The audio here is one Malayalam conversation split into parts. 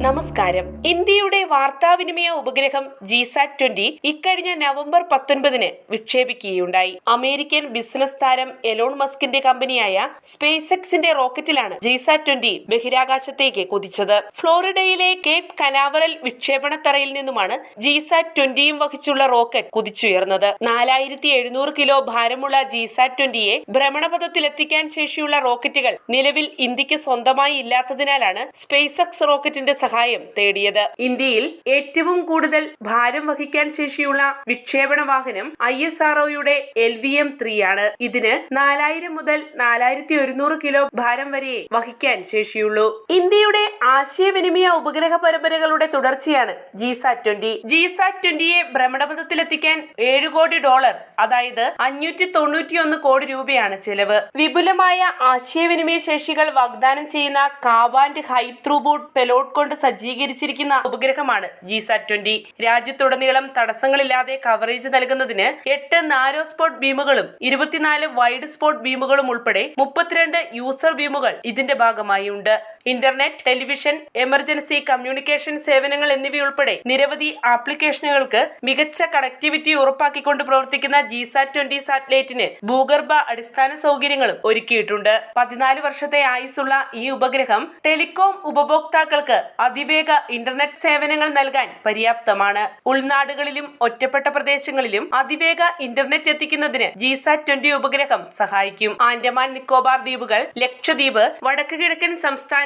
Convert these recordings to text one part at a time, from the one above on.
നമസ്കാരം. ഇന്ത്യയുടെ വാർത്താവിനിമയ ഉപഗ്രഹം ജിസാറ്റ് ട്വന്റി ഇക്കഴിഞ്ഞ നവംബർ പത്തൊൻപതിന് വിക്ഷേപിക്കുകയുണ്ടായി. അമേരിക്കൻ ബിസിനസ് താരം എലോൺ മസ്കിന്റെ കമ്പനിയായ സ്പേസ് എക്സിന്റെ റോക്കറ്റിലാണ് ജിസാറ്റ് ട്വന്റി ബഹിരാകാശത്തേക്ക് കുതിച്ചത്. ഫ്ലോറിഡയിലെ കേപ്പ് കനാവറൽ വിക്ഷേപണത്തറയിൽ നിന്നുമാണ് ജിസാറ്റ് ട്വന്റിയും വഹിച്ചുള്ള റോക്കറ്റ് കുതിച്ചുയർന്നത്. നാലായിരത്തി എഴുന്നൂറ് കിലോ ഭാരമുള്ള ജിസാറ്റ് ട്വന്റിയെ ഭ്രമണപഥത്തിലെത്തിക്കാൻ ശേഷിയുള്ള റോക്കറ്റുകൾ നിലവിൽ ഇന്ത്യയ്ക്ക് സ്വന്തമായി ഇല്ലാത്തതിനാലാണ് സ്പേസ് എക്സ് റോക്കറ്റിന്റെ സഹായം തേടിയത്. ഇന്ത്യയിൽ ഏറ്റവും കൂടുതൽ ഭാരം വഹിക്കാൻ ശേഷിയുള്ള വിക്ഷേപണ വാഹനം ഐ എസ് ആർ ഒയുടെ എൽ വി എം ത്രീ ആണ്. ഇതിന് നാലായിരം മുതൽ നാലായിരത്തി ഒരുന്നൂറ് കിലോ ഭാരം വരെ വഹിക്കാൻ ശേഷിയുള്ളൂ. ഇന്ത്യയുടെ ആശയവിനിമയ ഉപഗ്രഹ പരമ്പരകളുടെ തുടർച്ചയാണ് ജിസാറ്റ് ട്വന്റി. ജിസാറ്റ് ട്വന്റിയെ ഭ്രമണപഥത്തിലെത്തിക്കാൻ ഏഴ് കോടി ഡോളർ അതായത് അഞ്ഞൂറ്റി തൊണ്ണൂറ്റിയൊന്ന് കോടി രൂപയാണ് ചെലവ്. വിപുലമായ ആശയവിനിമയ ശേഷികൾ വാഗ്ദാനം ചെയ്യുന്ന കാവാൻഡ് ഹൈ ത്രൂബൂട്ട് പെലോട്ട് കൊണ്ട് സജ്ജീകരിച്ചിരിക്കുന്ന ഉപഗ്രഹമാണ് ജിസാറ്റ് ട്വന്റി. രാജ്യത്തുടനീളം തടസ്സങ്ങളില്ലാതെ കവറേജ് നൽകുന്നതിന് എട്ട് നാരോ സ്പോട്ട് ബീമുകളും ഇരുപത്തിനാല് വൈഡ് സ്പോട്ട് ബീമുകളും ഉൾപ്പെടെ മുപ്പത്തിരണ്ട് യൂസർ ബീമുകൾ ഇതിന്റെ ഭാഗമായി ഉണ്ട് ഇന്റർനെറ്റ് ടെലിവിഷൻ എമർജൻസി കമ്മ്യൂണിക്കേഷൻ സേവനങ്ങൾ എന്നിവയുൾപ്പെടെ നിരവധി ആപ്ലിക്കേഷനുകൾക്ക് മികച്ച കണക്ടിവിറ്റി ഉറപ്പാക്കിക്കൊണ്ട് പ്രവർത്തിക്കുന്ന ജിസാറ്റ് ട്വന്റി സാറ്റലൈറ്റിന് ഭൂഗർഭ അടിസ്ഥാന സൗകര്യങ്ങളും ഒരുക്കിയിട്ടുണ്ട്. പതിനാല് വർഷത്തെ ആയുസുള്ള ഈ ഉപഗ്രഹം ടെലികോം ഉപഭോക്താക്കൾക്ക് അതിവേഗ ഇന്റർനെറ്റ് സേവനങ്ങൾ നൽകാൻ പര്യാപ്തമാണ്. ഉൾനാടുകളിലും ഒറ്റപ്പെട്ട പ്രദേശങ്ങളിലും അതിവേഗ ഇന്റർനെറ്റ് എത്തിക്കുന്നതിന് ജിസാറ്റ് ട്വന്റി ഉപഗ്രഹം സഹായിക്കും. ആൻഡമാൻ നിക്കോബാർ ദ്വീപുകൾ ലക്ഷദ്വീപ് വടക്ക് കിഴക്കൻ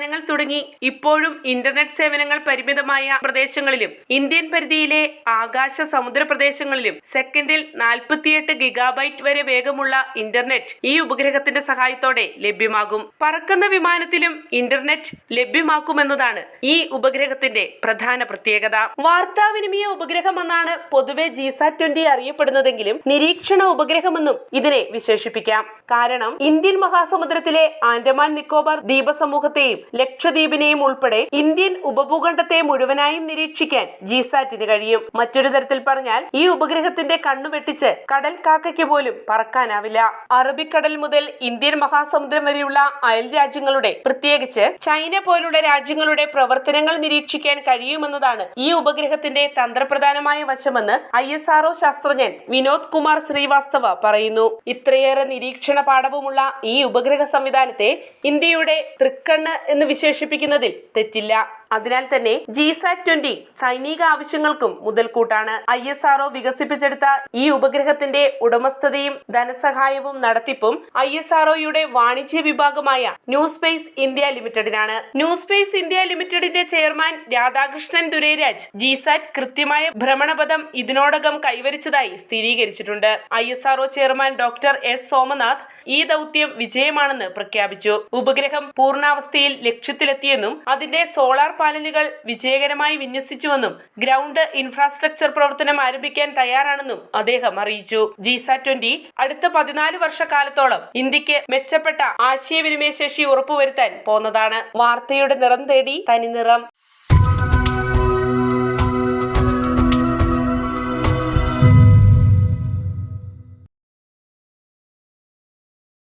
സംസ്ഥാനങ്ങൾ തുടങ്ങി. ഇപ്പോഴും ഇന്റർനെറ്റ് സേവനങ്ങൾ പരിമിതമായ പ്രദേശങ്ങളിലും ഇന്ത്യൻ പരിധിയിലെ ആകാശ സമുദ്ര പ്രദേശങ്ങളിലും സെക്കൻഡിൽ നാൽപ്പത്തിയെട്ട് ഗിഗാബൈറ്റ് വരെ വേഗമുള്ള ഇന്റർനെറ്റ് ഈ ഉപഗ്രഹത്തിന്റെ സഹായത്തോടെ ലഭ്യമാകും. പറക്കുന്ന വിമാനത്തിലും ഇന്റർനെറ്റ് ലഭ്യമാക്കുമെന്നതാണ് ഈ ഉപഗ്രഹത്തിന്റെ പ്രധാന പ്രത്യേകത. വാർത്താവിനിമയ ഉപഗ്രഹമെന്നാണ് പൊതുവെ ജിസാറ്റ് ട്വന്റി അറിയപ്പെടുന്നതെങ്കിലും നിരീക്ഷണ ഉപഗ്രഹമെന്നും ഇതിനെ വിശേഷിപ്പിക്കാം. കാരണം ഇന്ത്യൻ മഹാസമുദ്രത്തിലെ ആൻഡമാൻ നിക്കോബാർ ദ്വീപസമൂഹത്തെയും ലക്ഷദ്വീപിനെയും ഉൾപ്പെടെ ഇന്ത്യൻ ഉപഭൂഖണ്ഡത്തെ മുഴുവനായും നിരീക്ഷിക്കാൻ ജിസാറ്റിന് കഴിയും. മറ്റൊരു തരത്തിൽ പറഞ്ഞാൽ ഈ ഉപഗ്രഹത്തിന്റെ കണ്ണു വെട്ടിച്ച് കടൽ കാക്കയ്ക്ക് പോലും പറക്കാനാവില്ല. അറബിക്കടൽ മുതൽ ഇന്ത്യൻ മഹാസമുദ്രം വരെയുള്ള അയൽ രാജ്യങ്ങളുടെ പ്രത്യേകിച്ച് ചൈന പോലുള്ള രാജ്യങ്ങളുടെ പ്രവർത്തനങ്ങൾ നിരീക്ഷിക്കാൻ കഴിയുമെന്നതാണ് ഈ ഉപഗ്രഹത്തിന്റെ തന്ത്രപ്രധാനമായ വശമെന്ന് ഐ എസ് ആർഒ ശാസ്ത്രജ്ഞൻ വിനോദ് കുമാർ ശ്രീവാസ്തവ പറയുന്നു. ഇത്രയേറെ നിരീക്ഷണ പാഠവുമുള്ള ഈ ഉപഗ്രഹ സംവിധാനത്തെ ഇന്ത്യയുടെ തൃക്കണ്ണ് എന്ന് വിശേഷിപ്പിക്കുന്നതിൽ തെറ്റില്ല അതിനാൽ തന്നെ ജിസാറ്റ് ട്വന്റി സൈനിക ആവശ്യങ്ങൾക്കും മുതൽക്കൂട്ടാണ് ഐ എസ് ആർഒ വികസിപ്പിച്ചെടുത്ത ഈ ഉപഗ്രഹത്തിന്റെ ഉടമസ്ഥതയും ധനസഹായവും നടത്തിപ്പും ഐ എസ് ആർഒയുടെ വാണിജ്യ വിഭാഗമായ ന്യൂ സ്പേസ് ഇന്ത്യ ലിമിറ്റഡിനാണ് ന്യൂ സ്പേസ് ഇന്ത്യ ലിമിറ്റഡിന്റെ ചെയർമാൻ രാധാകൃഷ്ണൻ ദുരൈരാജ് ജിസാറ്റ് കൃത്യമായ ഭ്രമണപഥം ഇതിനോടകം കൈവരിച്ചതായി സ്ഥിരീകരിച്ചിട്ടുണ്ട്. I S R O chairman doctor S Somanath ഈ ദൗത്യം വിജയമാണെന്ന് പ്രഖ്യാപിച്ചു. ഉപഗ്രഹം പൂർണാവസ്ഥയിൽ ലക്ഷ്യത്തിലെത്തിയെന്നും അതിന്റെ സോളാർ പാനലുകൾ വിജയകരമായി വിന്യസിച്ചുവെന്നും ഗ്രൗണ്ട് ഇൻഫ്രാസ്ട്രക്ചർ പ്രവർത്തനം ആരംഭിക്കാൻ തയ്യാറാണെന്നും അദ്ദേഹം അറിയിച്ചു. ജിസാറ്റ് ട്വന്റി അടുത്ത പതിനാല് വർഷക്കാലത്തോളം ഇന്ത്യയ്ക്ക് മെച്ചപ്പെട്ട ആശയവിനിമയ ശേഷി ഉറപ്പുവരുത്താൻ പോന്നതാണ്. വാർത്തയുടെ നിറം തേടി തനി നിറം